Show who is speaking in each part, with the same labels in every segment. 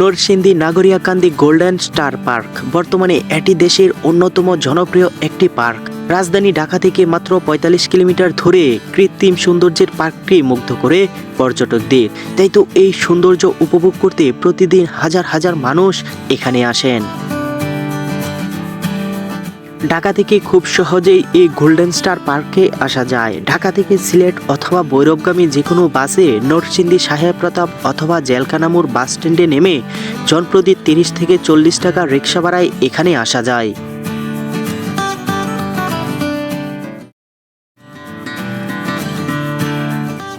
Speaker 1: Narsingdi Nagariakandi golden star park. বর্তমানে এটি দেশের অন্যতম জনপ্রিয় একটি পার্ক। রাজধানী ঢাকা থেকে মাত্র পঁয়তাল্লিশ কিলোমিটার ধরে কৃত্রিম সৌন্দর্যের পার্কটি মুগ্ধ করে পর্যটকদের। তাই তো এই সৌন্দর্য উপভোগ করতে প্রতিদিন হাজার হাজার মানুষ এখানে আসেন। ঢাকা থেকে খুব সহজেই এই গোল্ডেন স্টার পার্কে আসা যায়। ঢাকা থেকে সিলেট অথবা বৈরবগামী যে কোনো বাসে নরসিংদী সাহেব প্রতাপ অথবা জেলকানামুর বাস স্ট্যান্ডে নেমে জনপ্রতি তিরিশ থেকে চল্লিশ টাকা রিক্সা ভাড়ায় এখানে আসা যায়।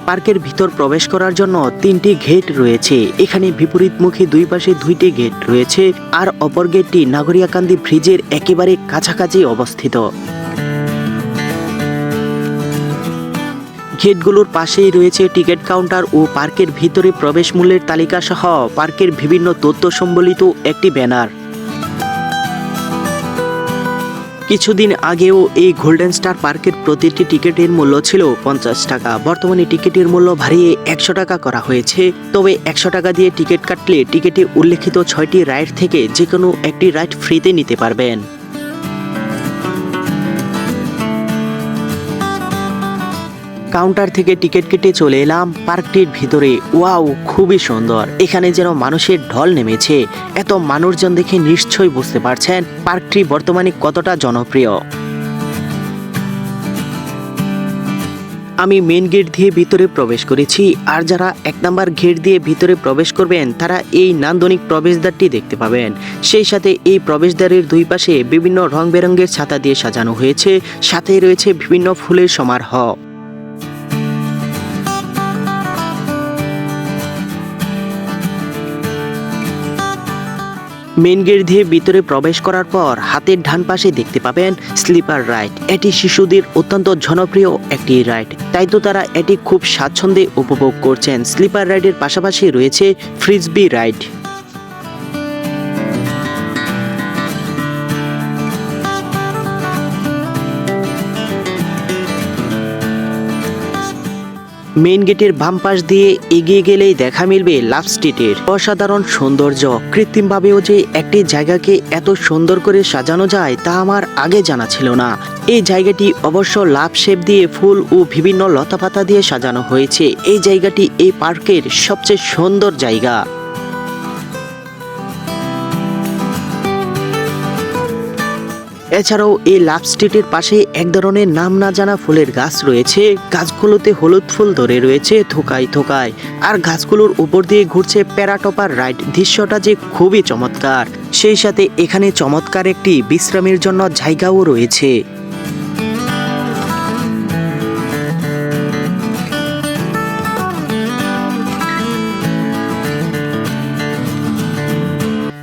Speaker 1: পার্কের ভিতর প্রবেশ করার জন্য তিনটি গেট রয়েছে। এখানে বিপরীতমুখী দুই পাশে দুইটি গেট রয়েছে আর অপর গেটটি নাগরিয়াকান্দি ব্রিজের একেবারে কাছাকাছি অবস্থিত। গেটগুলোর পাশেই রয়েছে টিকিট কাউন্টার ও পার্কের ভিতরে প্রবেশ মূল্যের তালিকা সহ পার্কের বিভিন্ন তথ্য সম্বলিত একটি ব্যানার। কিছুদিন আগেও এই গোল্ডেন স্টার পার্কের প্রতিটি টিকিটের মূল্য ছিল পঞ্চাশ টাকা। বর্তমানে টিকিটের মূল্য ভারিয়ে একশো টাকা করা হয়েছে। তবে একশো টাকা দিয়ে টিকিট কাটলে টিকিটে উল্লেখিত ছয়টি রাইড থেকে যে কোনো একটি রাইড ফ্রিতে নিতে পারবেন। কাউন্টার থেকে টিকিট কেটে চলে এলাম পার্কটির ভিতরে। ওয়াও, খুবই সুন্দর। এখানে যেন মানুষের ঢল নেমেছে। এত মানুষজন দেখে নিশ্চয়ই বুঝতে পারছেন পার্কটি বর্তমানে কতটা জনপ্রিয়। আমি মেন গেট দিয়ে ভিতরে প্রবেশ করেছি, আর যারা এক নাম্বার গেট দিয়ে ভিতরে প্রবেশ করবেন, তারা এই নান্দনিক প্রবেশদ্বারটি দেখতে পাবেন। সেই সাথে এই প্রবেশদ্বারের দুই পাশে বিভিন্ন রং বেরঙের ছাতা দিয়ে সাজানো হয়েছে, সাথে রয়েছে বিভিন্ন ফুলের সমারোহ। মেন গেট দিয়ে ভিতরে প্রবেশ করার পর হাতের ডান পাশে দেখতে পাবেন স্লিপার রাইড। এটি শিশুদের অত্যন্ত জনপ্রিয় একটি রাইড। তাই তো তারা এটি খুব স্বাচ্ছন্দ্যে উপভোগ করছেন। স্লিপার রাইডের পাশাপাশি রয়েছে ফ্রিজবি রাইড। মেইন গেটের বাম পাশ দিয়ে এগিয়ে গেলেই দেখা মিলবে লাভ স্ট্রিটের। অসাধারণ সৌন্দর্য, কৃত্রিমভাবেও যে একটি জায়গাকে এত সুন্দর করে সাজানো যায় তা আমার আগে জানা ছিল না। এই জায়গাটি অবশ্য লাভ শেপ দিয়ে ফুল ও বিভিন্ন লতাপাতা দিয়ে সাজানো হয়েছে। এই জায়গাটি এই পার্কের সবচেয়ে সুন্দর জায়গা। এছাড়াও এই লাভ স্ট্রিটের পাশে এক ধরনের নাম না জানা ফুলের গাছ রয়েছে। গাছগুলোতে হলুদ ফুল ধরে রয়েছে থোকায় থোকায়। আর গাছগুলোর উপর দিয়ে ঘুরছে প্যারাটপার রাইড। দৃশ্যটা যে খুবই চমৎকার। সেই সাথে এখানে চমৎকার একটি বিশ্রামের জন্য জায়গাও রয়েছে।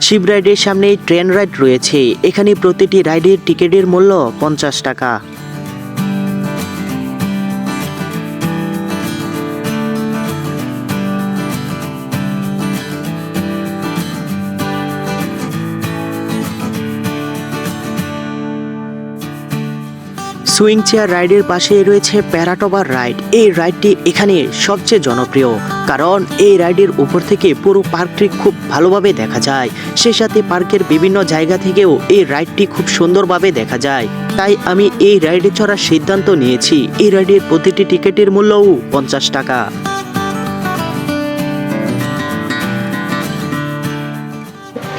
Speaker 1: শিব রাইডের সামনে ট্রেন রাইড রয়েছে। এখানে প্রতিটি রাইডের টিকিটের মূল্য পঞ্চাশ টাকা। সুইং চেয়ার রাইডের পাশে রয়েছে প্যারাটোবার রাইড। এই রাইডটি এখানে সবচেয়ে জনপ্রিয়, কারণ এই রাইডের উপর থেকে পুরো পার্কটি খুব ভালোভাবে দেখা যায়। সে সাথে পার্কের বিভিন্ন জায়গা থেকেও এই রাইডটি খুব সুন্দরভাবে দেখা যায়। তাই আমি এই রাইডে চড়ার সিদ্ধান্ত নিয়েছি। এই রাইডের প্রতিটি টিকিটের মূল্যও পঞ্চাশ টাকা।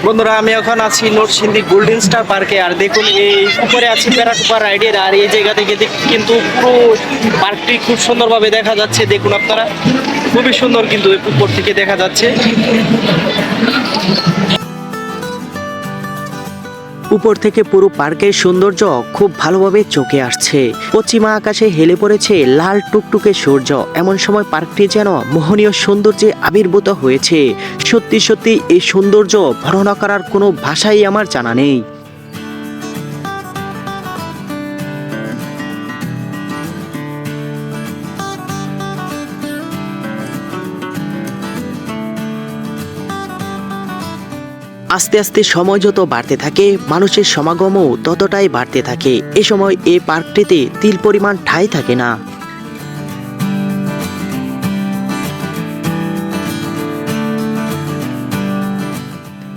Speaker 1: বন্ধুরা, আমি এখন আছি নরসিংদী গোল্ডেন স্টার পার্কে আর দেখুন, এই উপরে আছি প্যারাকুপার রাইডের আর এই জায়গা থেকে কিন্তু পুরো পার্কটি খুব সুন্দরভাবে দেখা যাচ্ছে। দেখুন আপনারা, খুবই সুন্দর কিন্তু উপর থেকে দেখা যাচ্ছে। উপর থেকে পুরো পার্কের সৌন্দর্য খুব ভালোভাবে চোখে আসছে। পশ্চিমা আকাশে হেলে পড়েছে লাল টুকটুকে সূর্য। এমন সময় পার্কটি যেন মোহনীয় সৌন্দর্যে আবির্ভূত হয়েছে। সত্যি সত্যি এই সৌন্দর্য বর্ণনা করার কোনো ভাষাই আমার জানা নেই। আস্তে আস্তে সময় যত বাড়তে থাকে, মানুষের সমাগমও ততটাই বাড়তে থাকে। এ সময় এই পার্কটিতে তিল পরিমাণ ঠাঁই থাকে না।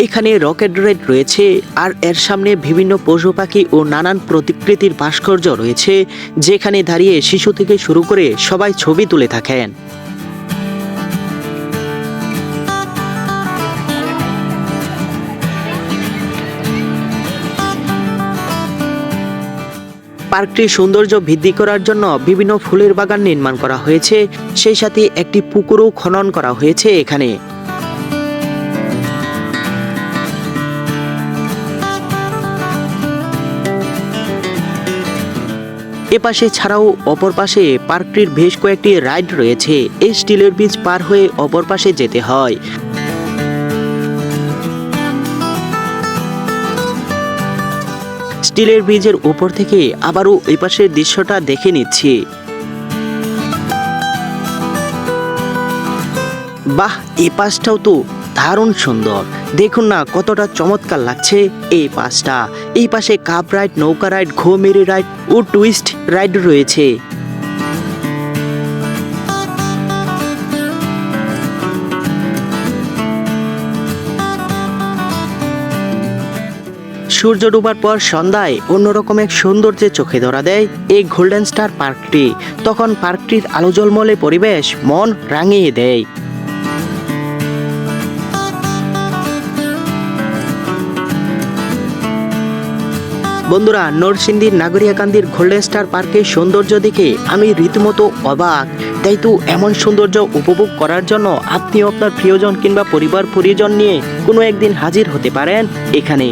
Speaker 1: এখানে রকেট রাইড রয়েছে আর এর সামনে বিভিন্ন পশু পাখি ও নানান প্রতিকৃতির ভাস্কর্য রয়েছে, যেখানে দাঁড়িয়ে শিশু থেকে শুরু করে সবাই ছবি তুলে থাকেন। পার্কটির সৌন্দর্য বৃদ্ধি করার জন্য বিভিন্ন ফুলের বাগান নির্মাণ করা হয়েছে। সেই সাথে একটি পুকুরও খনন করা হয়েছে এখানে। এপাশে ছাড়াও অপর পাশে পার্কটির বেশ কয়েকটি রাইড রয়েছে। এই স্টিলের ব্রিজ পার হয়ে অপর পাশে যেতে হয়। স্টিলের ব্রিজের উপর থেকে আবারও এই পাশের দৃশ্যটা দেখে নিচ্ছি। বাহ এই পাশটাও তো দারুণ সুন্দর। দেখুন না, কতটা চমৎকার লাগছে এই পাশটা। এই পাশে কাপ রাইড, নৌকা রাইড ঘো মেরি রাইড ও টুইস্ট রাইড রয়েছে। সূর্য ডোবার পর সন্ধ্যায় অন্যরকম এক সৌন্দর্যের চোখে ধরা দেয় এই গোল্ডেন স্টার পার্কটি তখন পার্কটির আলো ঝলমলে পরিবেশ, মন রাঙিয়ে দেয়। বন্ধুরা, নরসিংদীর নাগরিয়াকান্দির গোল্ডেন স্টার পার্কের সৌন্দর্য দেখে আমি রীতিমতো অবাক। তাই তো এমন সৌন্দর্য উপভোগ করার জন্য আপনি আপনার প্রিয়জন কিংবা পরিবার পরিজন নিয়ে কোনো একদিন হাজির হতে পারেন এখানে।